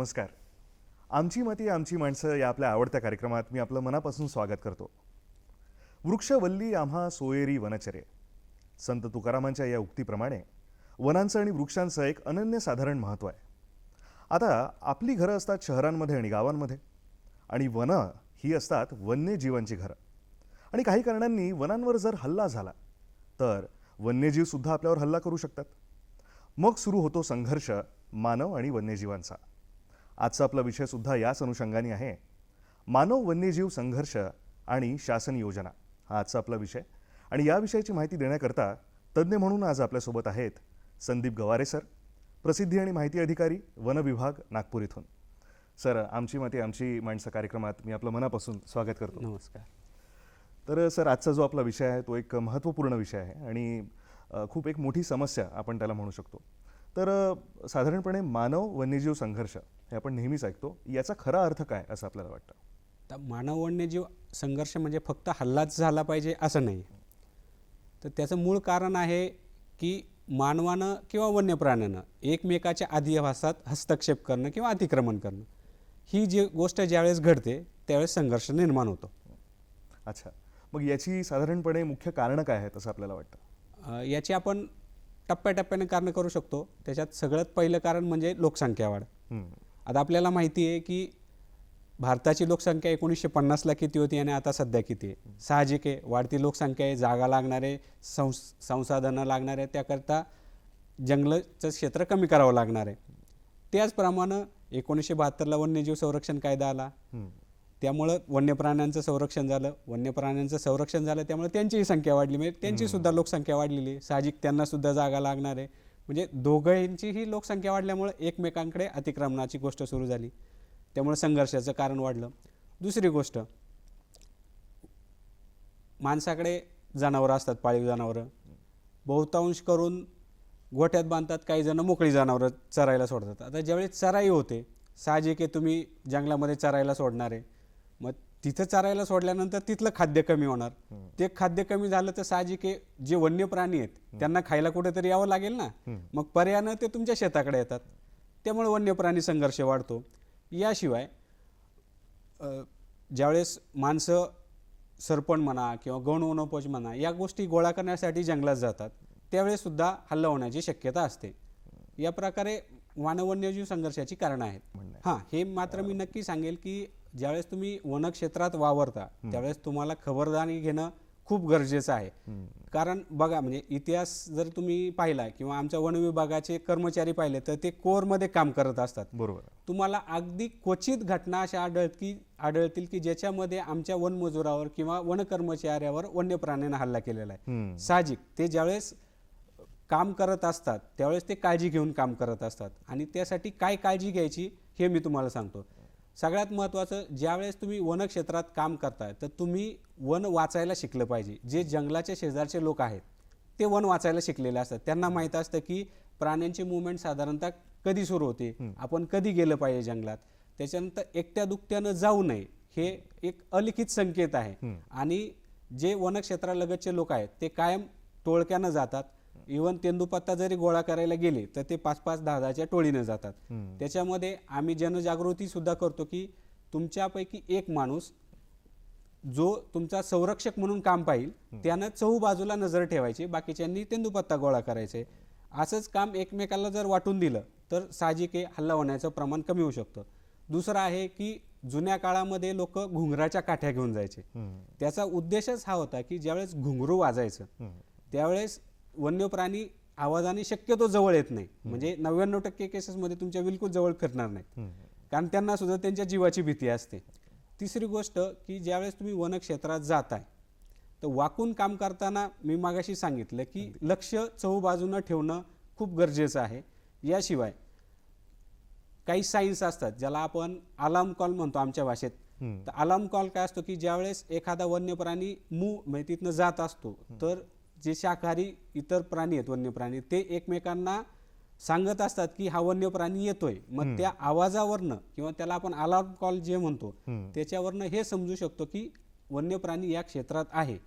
नमस्कार. आमची मती आमची माणसं या आपल्या आवडत्या कार्यक्रमात मी आपलं मनापासून स्वागत करतो. वृक्षवल्ली आम्हा सोयरी वनचरे. संत तुकारामांच्या या उक्तीप्रमाणे वनांचं आणि वृक्षांचं एक अनन्यसाधारण महत्त्व आहे. आता आपली घरं असतात शहरांमध्ये आणि गावांमध्ये. आणि वनं ही असतात वन्यजीवांची घरं. आणि काही कारणांनी वनांवर जर हल्ला झाला तर वन्यजीवसुद्धा आपल्यावर हल्ला करू शकतात. मग सुरू होतो संघर्ष मानव आणि वन्यजीवांचा. आजचा आपला विषयसुद्धा याच अनुषंगाने आहे. मानव वन्यजीव संघर्ष आणि शासन योजना हा आजचा आपला विषय. आणि या विषयाची माहिती देण्याकरता तज्ज्ञ म्हणून आज आपल्यासोबत आहेत संदीप गवारे सर प्रसिद्धी आणि माहिती अधिकारी वन विभाग नागपूर इथून. सर आमची माती आमची माणसं कार्यक्रमात मी आपलं मनापासून स्वागत करतो. नमस्कार. तर सर आजचा जो आपला विषय आहे तो एक महत्त्वपूर्ण विषय आहे आणि खूप एक मोठी समस्या आपण त्याला म्हणू शकतो. तर साधारणपणे मानव वन्यजीव संघर्ष हे आपण नेहमीच ऐकतो. याचा खरा अर्थ काय असं आपल्याला वाटतं? तर मानव वन्यजीव संघर्ष म्हणजे फक्त हल्लाच झाला पाहिजे असं नाही. तर त्याचं मूळ कारण आहे की मानवानं किंवा वन्य प्राण्यानं एकमेकाच्या अधिवासात हस्तक्षेप करणं किंवा अतिक्रमण करणं. ही जी गोष्ट ज्यावेळेस घडते त्यावेळेस संघर्ष निर्माण होतो. अच्छा. मग याची साधारणपणे मुख्य कारणं काय आहेत असं आपल्याला वाटतं? याची आपण टप्प्याटप्प्याने कारणं करू शकतो. त्याच्यात सगळ्यात पहिलं कारण म्हणजे लोकसंख्या वाढ. आता आपल्याला माहिती आहे की भारताची लोकसंख्या एकोणीसशे पन्नासला किती होती आणि आता सध्या किती आहे? साहजिक आहे. वाढती लोकसंख्या आहे जागा लागणारे संस संसाधनं लागणारे त्याकरता जंगलाचं क्षेत्र कमी करावं लागणार आहे. त्याचप्रमाणे एकोणीसशे बहात्तरला वन्यजीव संरक्षण कायदा आला. त्यामुळं वन्य प्राण्यांचं संरक्षण झालं. वन्य प्राण्यांचं संरक्षण झालं त्यामुळे त्यांचीही संख्या वाढली. म्हणजे त्यांची सुद्धा लोकसंख्या वाढलेली आहे. साहजिक त्यांना सुद्धा जागा लागणार आहे. म्हणजे दोघांचीही लोकसंख्या वाढल्यामुळे एकमेकांकडे अतिक्रमणाची गोष्ट सुरू झाली. त्यामुळे संघर्षाचं कारण वाढलं. दुसरी गोष्ट माणसाकडे जनावरं असतात पाळीव जनावरं. बहुतांश करून गोठ्यात बांधतात काही जण मोकळी जनावरं चरायला सोडतात. आता ज्यावेळी चराई होते साहजिक आहे तुम्ही जंगलामध्ये चरायला सोडणार आहे. मग तिथं चरायला सोडल्यानंतर तिथलं खाद्य कमी होणार. ते खाद्य कमी झालं तर साहजिक आहे जे वन्य प्राणी आहेत त्यांना खायला कुठेतरी यावं लागेल ना. मग पर्यायानं ते तुमच्या शेताकडे येतात. त्यामुळे वन्य प्राणी संघर्ष वाढतो. याशिवाय ज्यावेळेस माणसं सरपण म्हणा किंवा गौण वनोपज म्हणा या गोष्टी गोळा करण्यासाठी जंगलात जातात त्यावेळेस सुद्धा हल्ला होण्याची शक्यता असते. या प्रकारे मानवन्यजीव संघर्षाची कारणं आहेत. हां हे मात्र मी नक्की सांगेल की ज्यावेळेस तुम्ही वनक्षेत्रात वावरता त्यावेळेस तुम्हाला खबरदारी घेणं खूप गरजेचं आहे. कारण बघा म्हणजे इतिहास जर तुम्ही पाहिला किंवा आमच्या वन विभागाचे कर्मचारी पाहिले तर ते कोरमध्ये काम करत असतात. बरोबर. तुम्हाला अगदी क्वचित घटना अशा आढळत की आढळतील की ज्याच्यामध्ये आमच्या वनमजुरावर किंवा वन कर्मचाऱ्यावर वन्य प्राण्यानं हल्ला केलेला. आहे. साहजिक ते ज्यावेळेस काम करत असतात त्यावेळेस ते काळजी घेऊन काम करत असतात. आणि त्यासाठी काय काळजी घ्यायची हे मी तुम्हाला सांगतो. सगळ्यात महत्त्वाचं ज्यावेळेस तुम्ही वनक्षेत्रात काम करताय तर तुम्ही वन वाचायला शिकलं पाहिजे. जे जंगलाच्या शेजारचे लोक आहेत ते वन वाचायला शिकलेले असतात. त्यांना माहीत असतं की प्राण्यांची मुवमेंट साधारणतः कधी सुरू होते? आपण कधी गेलं पाहिजे जंगलात? त्याच्यानंतर एकट्या दुकट्यानं जाऊ नये हे एक अलिखित संकेत आहे. आणि जे वनक्षेत्रालगतचे लोक आहेत ते कायम टोळक्यानं जातात. इवन तेंदुपत्ता जरी गोळा करायला गेले तर ते पाच पाच दहा दहाच्या टोळीनं जातात. त्याच्यामध्ये आम्ही जनजागृती सुद्धा करतो की तुमच्यापैकी एक माणूस जो तुमचा संरक्षक म्हणून काम पाहिल त्यानं चहू बाजूला नजर ठेवायची बाकीच्यांनी तेंदुपत्ता गोळा करायचे. असंच काम एकमेकाला जर वाटून दिलं तर साहजिक आहे हल्ला होण्याचं प्रमाण कमी होऊ शकतं. दुसरं आहे की जुन्या काळामध्ये लोक घुंगराच्या काठ्या घेऊन जायचे. त्याचा उद्देशच हा होता की ज्यावेळेस घुंगरू वाजायचं त्यावेळेस वन्य प्राणी आवाजाने शक्यतो जवळ येत नाही. म्हणजे नव्याण्णव टक्के केसेसमध्ये तुमच्या बिलकुल जवळ फिरणार नाहीत. कारण त्यांना सुद्धा त्यांच्या जीवाची भीती असते. तिसरी गोष्ट की ज्यावेळेस तुम्ही वनक्षेत्रात जाताय तर वाकून काम करताना मी मागाशी सांगितलं की लक्ष चहूबाजूनं ठेवणं खूप गरजेचं आहे. याशिवाय काही सायन्स असतात ज्याला आपण अलार्म कॉल म्हणतो आमच्या भाषेत. तर अलार्म कॉल काय असतो की ज्यावेळेस एखादा वन्य प्राणी मू म्हणजे तिथनं जात असतो तर जे शाकाहारी इतर प्राणी आहेत वन्य प्राणी ते एकमेकांना सांगत असतात की हा वन्य प्राणी येतोय. मग त्या आवाजावरनं किंवा त्याला आपण अलार्म कॉल जे म्हणतो त्याच्यावरनं हे समजू शकतो की वन्य प्राणी या क्षेत्रात आहे.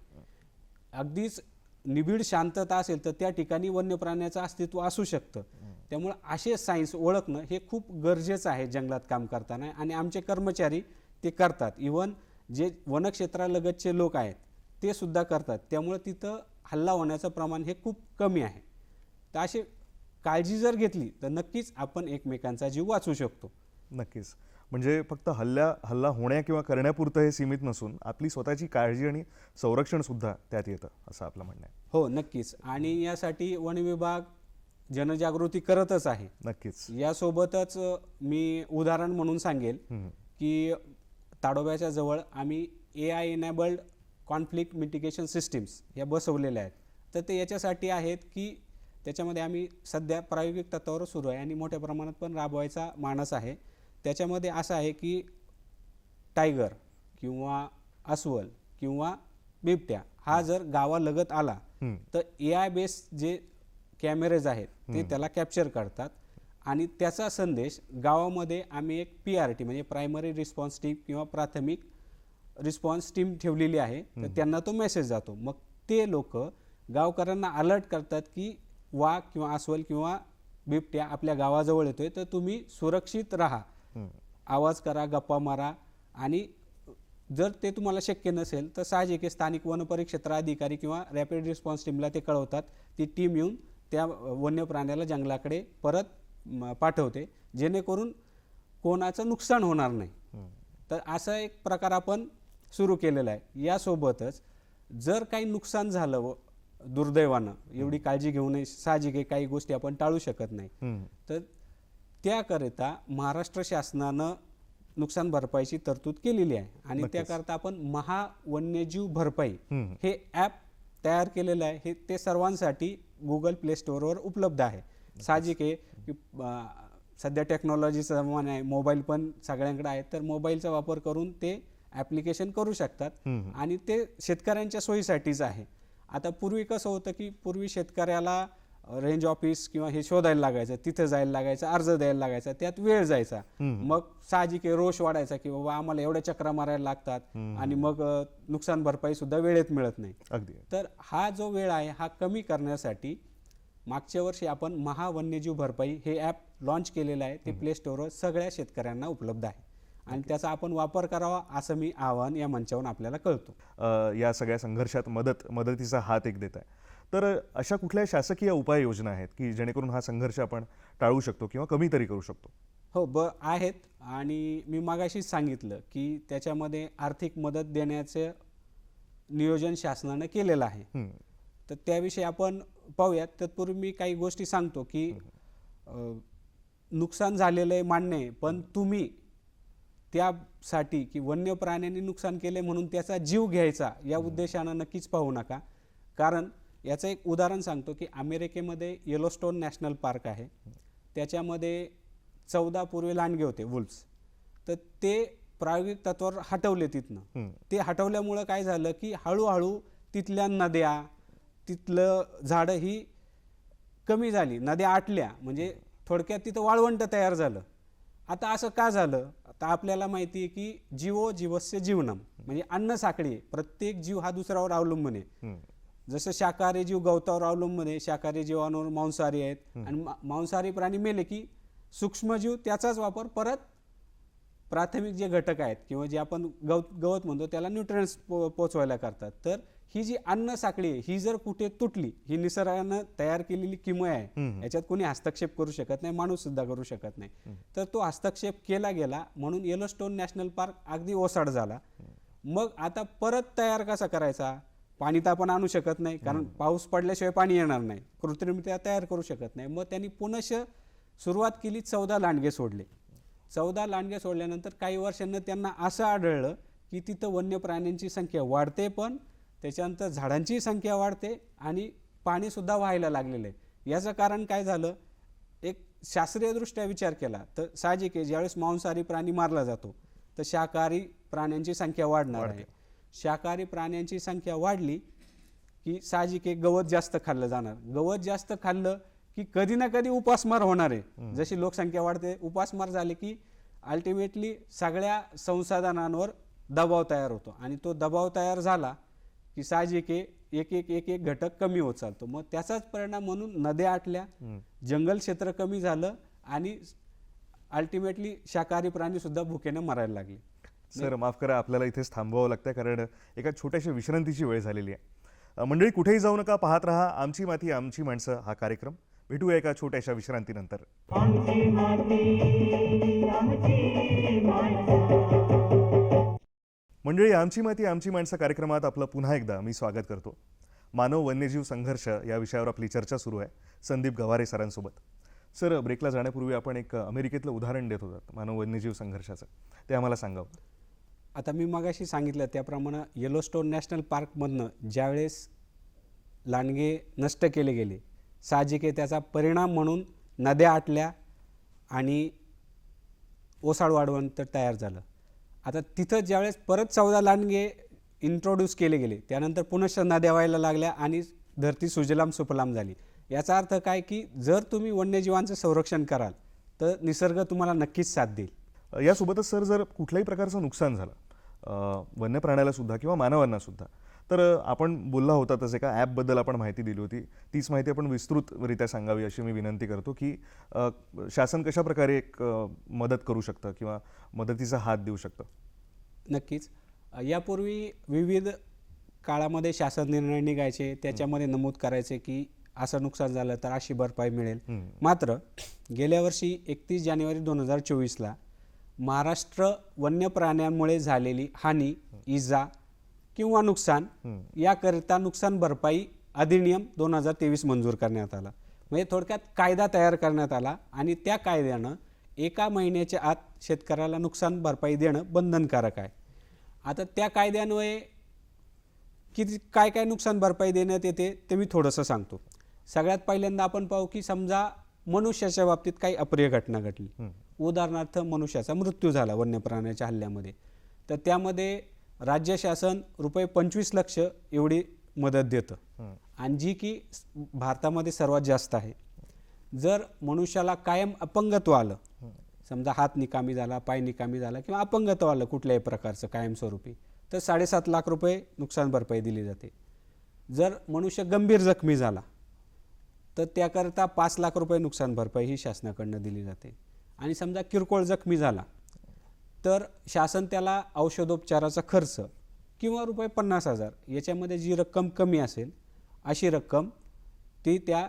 अगदीच निबिड शांतता असेल तर त्या ठिकाणी वन्य प्राण्याचं अस्तित्व असू शकतं. त्यामुळे असे सायन्स ओळखणं हे खूप गरजेचं आहे जंगलात काम करताना आणि आमचे कर्मचारी ते करतात. इवन जे वनक्षेत्रालगतचे लोक आहेत ते सुद्धा करतात. त्यामुळे तिथं हल्ला होण्याचं प्रमाण हे खूप कमी आहे. तर असे काळजी जर घेतली तर नक्कीच आपण एकमेकांचा जीव वाचवू शकतो. नक्कीच. म्हणजे फक्त हल्ल्या हल्ला होण्या किंवा करण्यापुरतं हे सीमित नसून आपली स्वतःची काळजी आणि संरक्षण सुद्धा त्यात येतं असं आपलं म्हणणं आहे. हो नक्कीच. आणि यासाठी वन विभाग जनजागृती करतच आहे. नक्कीच. यासोबतच मी उदाहरण म्हणून सांगेल की ताडोब्याच्या जवळ आम्ही A I enabled conflict mitigation systems या बसवलेल्या आहेत. तर ते याच्यासाठी आहेत की त्याच्यामध्ये आम्ही सध्या प्रायोगिक तत्वावर सुरू आहे आणि मोठ्या प्रमाणात पण राबवायचा मानस आहे. त्याच्यामध्ये असं आहे की टायगर किंवा अस्वल किंवा बिबट्या हा जर गावालगत आला तर ए आय बेस जे कॅमेरेज आहेत ते त्याला कॅप्चर करतात. आणि त्याचा संदेश गावामध्ये आम्ही एक पी आर टी म्हणजे प्रायमरी रिस्पॉन्स टीम किंवा प्राथमिक रिस्पॉन्स टीम ठेवलेली आहे तर त्यांना तो मेसेज जातो. मग ते लोक गावकऱ्यांना अलर्ट करतात की वाघ किंवा अस्वल किंवा बिबट्या आपल्या गावाजवळ येतोय तर तुम्ही सुरक्षित राहा. आवाज करा गप्पा मारा आणि जर ते तुम्हाला शक्य नसेल तर साहजिक आहे स्थानिक वनपरिक्षेत्र अधिकारी किंवा रॅपिड रिस्पॉन्स टीमला ते कळवतात. ती टीम येऊन त्या वन्य प्राण्याला जंगलाकडे परत पाठवते. जेणेकरून कोणाचं नुकसान होणार नाही. तर असा एक प्रकार आपण सुरू केलेला आहे. यासोबतच जर काही नुकसान झालं व दुर्दैवानं एवढी काळजी घेऊ नये साहजिक आहे काही गोष्टी आपण टाळू शकत नाही. तर त्याकरिता महाराष्ट्र शासनानं नुकसान भरपाईची तरतूद केलेली आहे. आणि त्याकरता आपण महा वन्यजीव भरपाई हे ॲप तयार केलेलं आहे. हे ते सर्वांसाठी गुगल प्ले स्टोअरवर उपलब्ध आहे. साहजिक आहे की सध्या टेक्नॉलॉजीचा जमाना आहे. मोबाईल पण सगळ्यांकडे आहे. तर मोबाईलचा वापर करून ते ॲप्लिकेशन करू शकतात. आणि ते शेतकऱ्यांच्या सोयीसाठीच आहे. आता पूर्वी कसं होतं की पूर्वी शेतकऱ्याला रेंज ऑफिस किंवा हे शोधायला लागायचं तिथं जायला लागायचं अर्ज द्यायला लागायचा त्यात वेळ जायचा. मग साहजिक रोष वाढायचा की बाबा आम्हाला एवढ्या चक्रा मारायला लागतात आणि मग नुकसान भरपाई सुद्धा वेळेत मिळत नाही. अगदी. तर हा जो वेळ आहे हा कमी करण्यासाठी मागच्या वर्षी आपण महा वन्यजीव भरपाई हे ॲप लॉन्च केलेलं आहे. ते प्ले स्टोअरवर सगळ्या शेतकऱ्यांना उपलब्ध आहे. आणि त्याचा आपण वापर करावा असं मी आवाहन या मंचावरून आपल्याला कळतो. या सगळ्या संघर्षात मदत मदतीचा हात एक देत आहे. तर अशा कुठल्या शासकीय उपाययोजना आहेत की जेणेकरून हा संघर्ष आपण टाळू शकतो किंवा कमी तरी करू शकतो? हो ब आहेत. आणि मी मागाशीच सांगितलं की त्याच्यामध्ये आर्थिक मदत देण्याचं नियोजन शासनानं केलेलं आहे. तर त्याविषयी आपण पाहूयात. तत्पूर्वी मी काही गोष्टी सांगतो की नुकसान झालेलं आहे मान्य आहे पण तुम्ही त्यासाठी की वन्य प्राण्यांनी नुकसान केले म्हणून त्याचा जीव घ्यायचा या उद्देशानं नक्कीच पाहू नका. कारण याचं एक उदाहरण सांगतो की अमेरिकेमध्ये येलोस्टोन नॅशनल पार्क आहे. त्याच्यामध्ये चौदा पूर्वी लांडगे होते वुल्फ्स. तर ते प्रायोगिक तत्वावर हटवले तिथनं. ते हटवल्यामुळं काय झालं की हळूहळू तिथल्या नद्या तिथलं झाडं ही कमी झाली. नद्या आटल्या म्हणजे थोडक्यात तिथं वाळवंट तयार झालं. आता असं का झालं? आता आपल्याला माहिती आहे की जीवो जीवस्य जीवनम म्हणजे अन्न साखळी. प्रत्येक जीव हा दुसऱ्यावर अवलंबून आहे. जसं शाकाहारी जीव गवतावर अवलंबून आहे शाकाहारी जीवांवर मांसाहारी आहेत. आणि मांसाहारी प्राणी मेले की सूक्ष्मजीव त्याचाच वापर परत प्राथमिक जे घटक आहेत किंवा जे आपण गवत गवत म्हणतो त्याला न्यूट्रियन्स पो पोचवायला करतात. तर ही जी अन्न साखळी ही जर कुठे तुटली ही निसर्गानं तयार केलेली किमय आहे याच्यात कोणी हस्तक्षेप करू शकत नाही माणूस सुद्धा करू शकत नाही. तर तो हस्तक्षेप केला गेला म्हणून येलोस्टोन नॅशनल पार्क अगदी ओसाड झाला. मग आता परत तयार कसा करायचा? पाणी तर आपण आणू शकत नाही कारण पाऊस पडल्याशिवाय पाणी येणार नाही. कृत्रिमरित्या तयार करू शकत नाही. मग त्यांनी पुनश सुरुवात केली चौदा लांडगे सोडले. चौदा लांडगे सोडल्यानंतर काही वर्षांना त्यांना असं आढळलं की तिथं वन्य प्राण्यांची संख्या वाढते पण त्याच्यानंतर झाडांची संख्या वाढते आणि पाणीसुद्धा व्हायला लागलेलं आहे. याचं कारण काय झालं? एक शास्त्रीयदृष्ट्या विचार केला तर साहजिक आहे ज्यावेळेस मांसाहारी प्राणी मारला जातो तर शाकाहारी प्राण्यांची संख्या वाढणार आहे. शाकाहारी प्राण्यांची संख्या वाढली की साहजिक आहे गवत जास्त खाल्लं जाणार. गवत जास्त खाल्लं की कधी ना कधी उपासमार होणार आहे. जशी लोकसंख्या वाढते उपासमार झाले की अल्टिमेटली सगळ्या संसाधनांवर दबाव तयार होतो आणि तो दबाव तयार झाला की साहजिक आहे एक एक एक एक घटक कमी होत चालतो. मग त्याचाच परिणाम म्हणून नद्या आटल्या जंगल क्षेत्र कमी झालं आणि अल्टिमेटली शाकाहारी प्राणी सुद्धा भुकेनं मरायला लागले. सर माफ करा आपल्याला इथेच थांबवावं लागतं कारण एका छोट्याशा विश्रांतीची वेळ झालेली आहे. मंडळी कुठेही जाऊ नका पाहत राहा आमची माती आमची माणसं हा कार्यक्रम. भेटूया एका छोट्याशा विश्रांतीनंतर. मंडळी आमची माती आमची माणसं कार्यक्रमात आपलं पुन्हा एकदा मी स्वागत करतो. मानव वन्यजीव संघर्ष या विषयावर आपली चर्चा सुरू आहे संदीप गवारे सरांसोबत. सर ब्रेकला जाण्यापूर्वी आपण एक अमेरिकेतलं उदाहरण देत होतात मानव वन्यजीव संघर्षाचं. ते आम्हाला सांगावं. आता मी मगाशी सांगितलं त्याप्रमाणे येलोस्टोन नॅशनल पार्कमधनं ज्यावेळेस लांडगे नष्ट केले गेले साहजिक आहे त्याचा परिणाम म्हणून नद्या आटल्या आणि ओसाड वाढवण तर तयार झालं. आता तिथं ज्यावेळेस परत चौदा लांडगे इंट्रोड्यूस केले गेले त्यानंतर पुन्हा नद्या देवायला लागल्या आणि धरती सुजलाम सुफलाम झाली. याचा अर्थ काय की जर तुम्ही वन्यजीवांचं संरक्षण कराल तर निसर्ग तुम्हाला नक्कीच साथ देईल. यासोबतच सर जर कुठल्याही प्रकारचं नुकसान झालं वन्य प्राण्यालासुद्धा किंवा मानवांनासुद्धा तर आपण बोलला होता तसे एका ॲपबद्दल आपण माहिती दिली होती. तीच माहिती आपण विस्तृतरित्या सांगावी अशी मी विनंती करतो की शासन कशा प्रकारे एक मदत करू शकतं किंवा मदतीचा हात देऊ शकतं? नक्कीच. यापूर्वी विविध काळामध्ये शासन निर्णय निघायचे त्याच्यामध्ये नमूद करायचे की असं नुकसान झालं तर अशी भरपाई मिळेल. मात्र गेल्या वर्षी एकतीस जानेवारी दोन हजार चोवीसला महाराष्ट्र वन्य प्राण्यांमुळे झालेली हानी इजा किंवा नुकसान याकरिता नुकसान भरपाई अधिनियम दोन हजार तेवीस मंजूर करण्यात आला. म्हणजे थोडक्यात कायदा तयार करण्यात आला आणि त्या कायद्यानं एका महिन्याच्या आत शेतकऱ्याला नुकसान भरपाई देणं बंधनकारक आहे. आता त्या कायद्यान्वये किती काय काय नुकसान भरपाई देण्यात येते ते मी थोडंसं सांगतो. सगळ्यात पहिल्यांदा आपण पाहू की समजा मनुष्याच्या बाबतीत काही अप्रिय घटना घडली. उदाहरणार्थ मनुष्याचा मृत्यू झाला वन्य प्राण्याच्या हल्ल्यामध्ये. तर त्यामध्ये राज्य शासन रुपये पंचवीस लक्ष एवढी मदत देतं. आणि जी की भारतामध्ये सर्वात जास्त आहे. जर मनुष्याला कायम अपंगत्व आलं समजा हात निकामी झाला पाय निकामी झाला किंवा अपंगत्व आलं कुठल्याही प्रकारचं कायमस्वरूपी तर साडेसात लाख रुपये नुकसान भरपाई दिली जाते. जर मनुष्य गंभीर जखमी झाला तर त्याकरता पाच लाख रुपये नुकसान भरपाई ही शासनाकडनं दिली जाते. आणि समजा किरकोळ जखमी झाला तर शासन त्याला औषधोपचाराचा खर्च किंवा रुपये पन्नास हजार याच्यामध्ये जी रक्कम कमी असेल अशी रक्कम ती त्या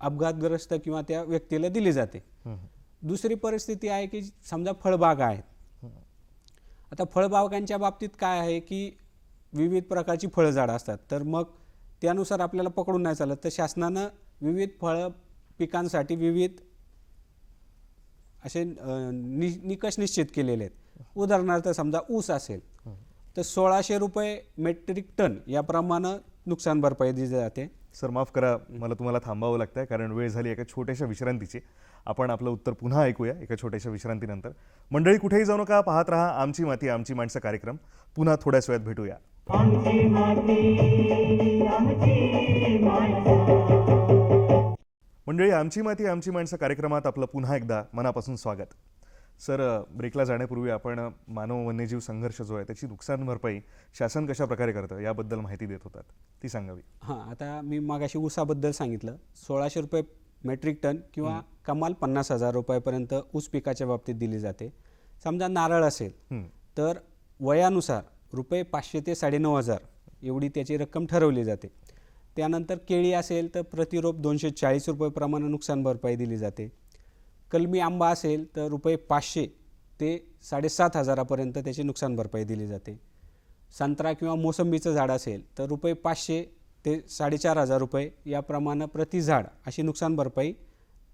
अपघातग्रस्त किंवा त्या व्यक्तीला दिली जाते. दुसरी परिस्थिती आहे की समजा फळबागा आहेत. आता फळबागांच्या बाबतीत काय आहे की विविध प्रकारची फळझाडं असतात. तर मग त्यानुसार आपल्याला पकडून नाही चालत. तर शासनानं विविध फळ पिकांसाठी विविध असे नि निकष निश्चित केलेले आहेत. उदाहरणार्थ समजा ऊस असेल तर सोळाशे रुपये मेट्रिक टन याप्रमाणे नुकसान भरपाई दिली जाते. सर माफ करा मला तुम्हाला थांबावं लागतं कारण वेळ झाली एका छोट्याशा विश्रांतीची. आपण आपलं उत्तर पुन्हा ऐकूया एका छोट्याशा विश्रांतीनंतर. मंडळी कुठेही जाऊ नका पाहत राहा आमची माती आमची माणसं कार्यक्रम. पुन्हा थोड्याच वेळात भेटूया. मंडळी आमची माती आमची माणसं कार्यक्रमात आपलं पुन्हा एकदा मनापासून स्वागत. सर ब्रेकला जाण्यापूर्वी आपण मानव वन्यजीव संघर्ष जो आहे त्याची नुकसान भरपाई शासन कशा प्रकारे करतं याबद्दल माहिती देत होतात. ती सांगावी. हां आता मी मागाशी ऊसाबद्दल सांगितलं. सोळाशे रुपये मेट्रिक टन किंवा कमाल पन्नास हजार रुपयापर्यंत ऊस पिकाच्या बाबतीत दिली जाते. समजा नारळ असेल हं. तर वयानुसार रुपये पाचशे ते साडेनऊ हजार एवढी त्याची रक्कम ठरवली जाते. त्यानंतर केळी असेल तर प्रतिरोप दोनशे चाळीस रुपये प्रमाणे नुकसान भरपाई दिली जाते. कलमी आंबा असेल तर रुपये पाचशे ते साडेसात हजारापर्यंत त्याची नुकसान भरपाई दिली जाते. संत्रा किंवा मोसंबीचं झाड असेल तर रुपये पाचशे ते साडेचार हजार रुपये याप्रमाणे प्रति झाड अशी नुकसान भरपाई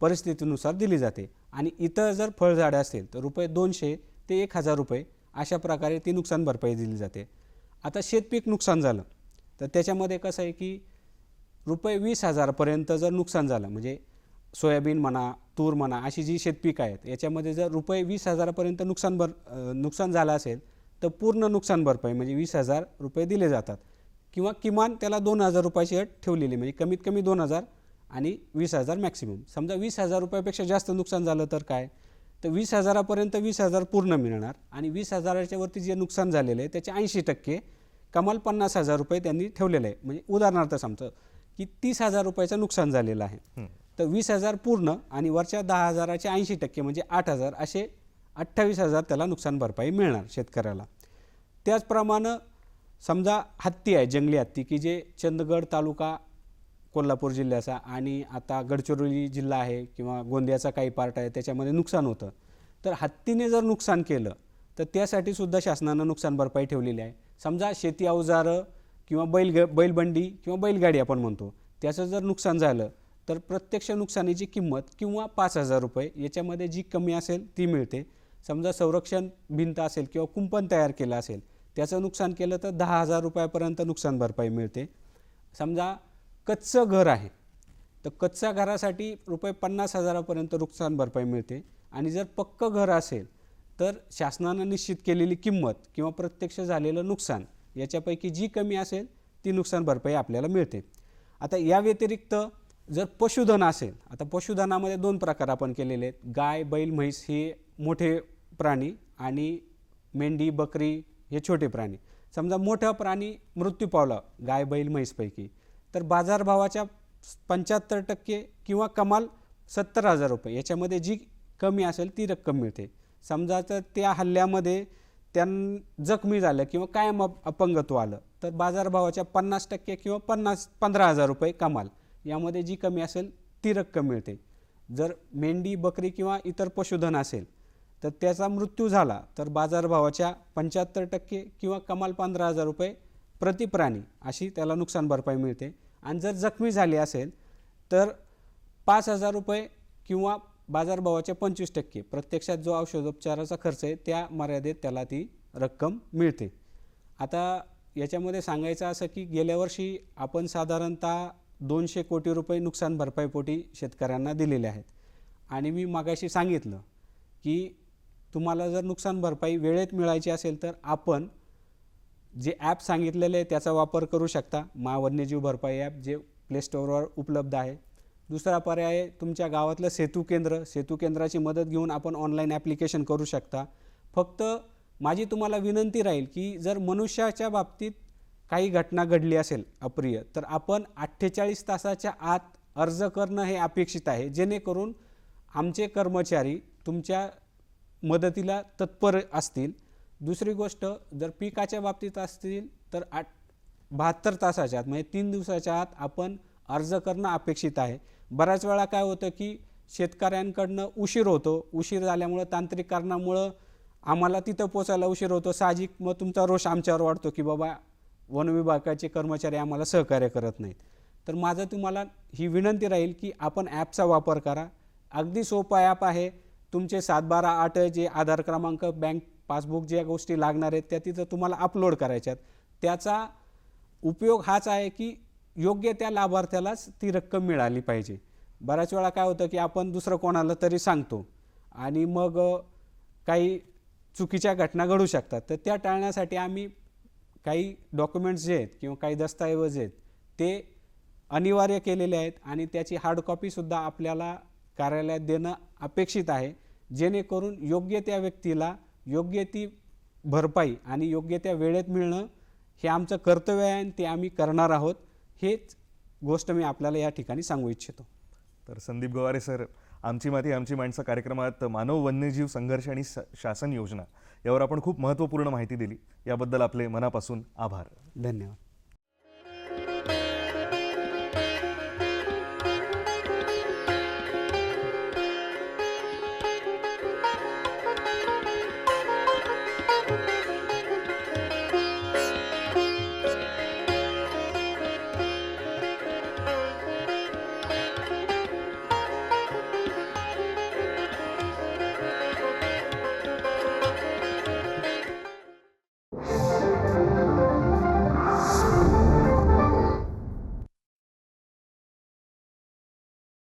परिस्थितीनुसार दिली जाते. आणि इतर जर फळझाडं असेल तर रुपये दोनशे ते एक हजार रुपये अशा प्रकारे ती नुकसान भरपाई दिली जाते. आता शेतपीक नुकसान झालं. तर त्याच्यामध्ये कसं आहे की रुपये वीस हजारपर्यंत जर नुकसान झालं म्हणजे सोयाबीन म्हणा तूर म्हणा अशी जी शेतपीक आहेत याच्यामध्ये जर रुपये वीस हजारापर्यंत नुकसान भर नुकसान झालं असेल तर पूर्ण नुकसान भरपाई म्हणजे वीस हजार रुपये दिले जातात. किंवा किमान त्याला दोन हजार रुपयाची अट ठेवलेली म्हणजे कमीत कमी दोन हजार आणि वीस हजार मॅक्सिमम समजा वीस हजार रुपयापेक्षा जास्त नुकसान झालं तर काय? तर वीस हजारापर्यंत वीस हजार पूर्ण मिळणार आणि वीस हजाराच्या वरती जे नुकसान झालेलं आहे त्याचे ऐंशी टक्के कमाल पन्नास हजार रुपये त्यांनी ठेवलेलं आहे. म्हणजे उदाहरणार्थ समजा की तीस हजार रुपयाचं नुकसान झालेलं आहे. तर वीस हजार पूर्ण आणि वरच्या दहा हजाराचे ऐंशी टक्के म्हणजे आठ हजार असे अठ्ठावीस हजार त्याला नुकसान भरपाई मिळणार शेतकऱ्याला. त्याचप्रमाणे समजा हत्ती आहे जंगली हत्ती की जे चंदगड तालुका कोल्हापूर जिल्ह्याचा आणि आता गडचिरोली जिल्हा आहे किंवा गोंदियाचा काही पार्ट आहे त्याच्यामध्ये नुकसान होतं. तर हत्तीने जर नुकसान केलं तर त्यासाठी सुद्धा शासनानं नुकसान भरपाई ठेवलेली आहे. समजा शेती अवजारं किंवा बैल बैलबंडी किंवा बैलगाडी आपण म्हणतो त्याचं जर नुकसान झालं तर प्रत्यक्ष नुकसानीची किंमत किंवा पाच हजार रुपये याच्यामध्ये जी कमी असेल ती मिळते. समजा संरक्षण भिंत असेल किंवा कुंपण तयार केलं असेल त्याचं नुकसान केलं तर दहा हजार रुपयापर्यंत नुकसान भरपाई मिळते. समजा कच्चं घर आहे तर कच्च्या घरासाठी रुपये पन्नास हजारापर्यंत नुकसान भरपाई मिळते. आणि जर पक्कं घर असेल तर शासनानं निश्चित केलेली किंमत किंवा प्रत्यक्ष झालेलं नुकसान याच्यापैकी जी कमी असेल ती नुकसान भरपाई आपल्याला मिळते. आता या व्यतिरिक्त जर पशुधन असेल आता पशुधनामध्ये दोन प्रकार आपण केलेले आहेत. गाय बैल म्हैस हे मोठे प्राणी आणि मेंढी बकरी हे छोटे प्राणी. समजा मोठा प्राणी मृत्यू पावला गाय बैल म्हैसपैकी तर बाजारभावाच्या पंच्याहत्तर टक्के किंवा कमाल सत्तर हजार रुपये याच्यामध्ये जी कमी असेल ती रक्कम मिळते. समजा तर त्या हल्ल्यामध्ये त्यां जखमी झालं किंवा कायम अप- अपंगत्व आलं तर बाजारभावाच्या पन्नास टक्के किंवा पन्नास पंधरा हजार रुपये कमाल. यामध्ये जी कमी असेल ती रक्कम मिळते. जर मेंढी बकरी किंवा इतर पशुधन असेल तर त्याचा मृत्यू झाला तर बाजारभावाच्या पंच्याहत्तर टक्के किंवा कमाल पंधरा हजार रुपये प्रति प्राणी अशी त्याला नुकसान भरपाई मिळते. आणि जर जखमी झाली असेल तर पाच हजार रुपये किंवा बाजारभावाच्या पंचवीस टक्के. प्रत्यक्षात जो औषधोपचाराचा खर्च आहे त्या मर्यादेत त्याला ती रक्कम मिळते. आता याच्यामध्ये सांगायचं असं की गेल्या वर्षी आपण साधारणतः दोनशे कोटी रुपये नुकसान भरपाईपोटी शेतकऱ्यांना दिलेले आहेत. आणि मी मागाशी सांगितलं की तुम्हाला जर नुकसान भरपाई वेळेत मिळायची असेल तर आपण जे ॲप सांगितलेले आहे त्याचा वापर करू शकता. मा वन्यजीव भरपाई ॲप जे प्ले स्टोअरवर उपलब्ध आहे. दुसरा पर्याय तुमच्या गावातलं सेतू केंद्र. सेतू केंद्राची मदत घेऊन आपण ऑनलाईन ॲप्लिकेशन करू शकता. फक्त माझी तुम्हाला विनंती राहील की जर मनुष्याच्या बाबतीत काही घटना घडली असेल अप्रिय तर आपण अठ्ठेचाळीस तासाच्या आत अर्ज करणं हे अपेक्षित आहे. जेणेकरून आमचे कर्मचारी तुमच्या मदतीला तत्पर असतील. दुसरी गोष्ट जर पिकाच्या बाबतीत असतील तर आठ बहात्तर तासाच्या आत म्हणजे तीन दिवसाच्या आत आपण अर्ज करणं अपेक्षित आहे. बऱ्याच वेळा काय होतं की शेतकऱ्यांकडनं उशीर होतो. उशीर झाल्यामुळं तांत्रिक कारणामुळं आम्हाला तिथं पोचायला उशीर होतो. साहजिक मग तुमचा रोष आमच्यावर वाढतो की बाबा वनविभागाचे कर्मचारी आम्हाला सहकार्य करत नाहीत. तर माझं तुम्हाला ही विनंती राहील की आपण ॲपचा वापर करा. अगदी सोपा ॲप आहे. तुमचे सात बारा आठ जे आधार क्रमांक बँक पासबुक ज्या गोष्टी लागणार आहेत त्या तिथं तुम्हाला अपलोड करायच्यात. त्याचा उपयोग हाच आहे की योग्य त्या लाभार्थ्यालाच ती रक्कम मिळाली पाहिजे. बऱ्याच वेळा काय होतं की आपण दुसरं कोणाला तरी सांगतो आणि मग काही चुकीच्या घटना घडू शकतात. तर त्या टाळण्यासाठी आम्ही काही डॉक्युमेंट्स जे आहेत किंवा काही दस्तऐवज आहेत ते अनिवार्य केलेले आहेत आणि त्याची हार्ड कॉपीसुद्धा आपल्याला कार्यालयात देणं अपेक्षित आहे. जेणेकरून योग्य त्या व्यक्तीला योग्य ती भरपाई आणि योग्य त्या वेळेत मिळणं हे आमचं कर्तव्य आहे आणि ते आम्ही करणार आहोत. हेच गोष्ट मी आपल्याला या ठिकाणी सांगू इच्छितो. तर संदीप गवारे सर आमची माती आमची माणसं कार्यक्रमात मानव वन्यजीव संघर्ष आणि शासन योजना यावर आपण खूप महत्त्वपूर्ण माहिती दिली. याबद्दल आपले मनापासून आभार. धन्यवाद.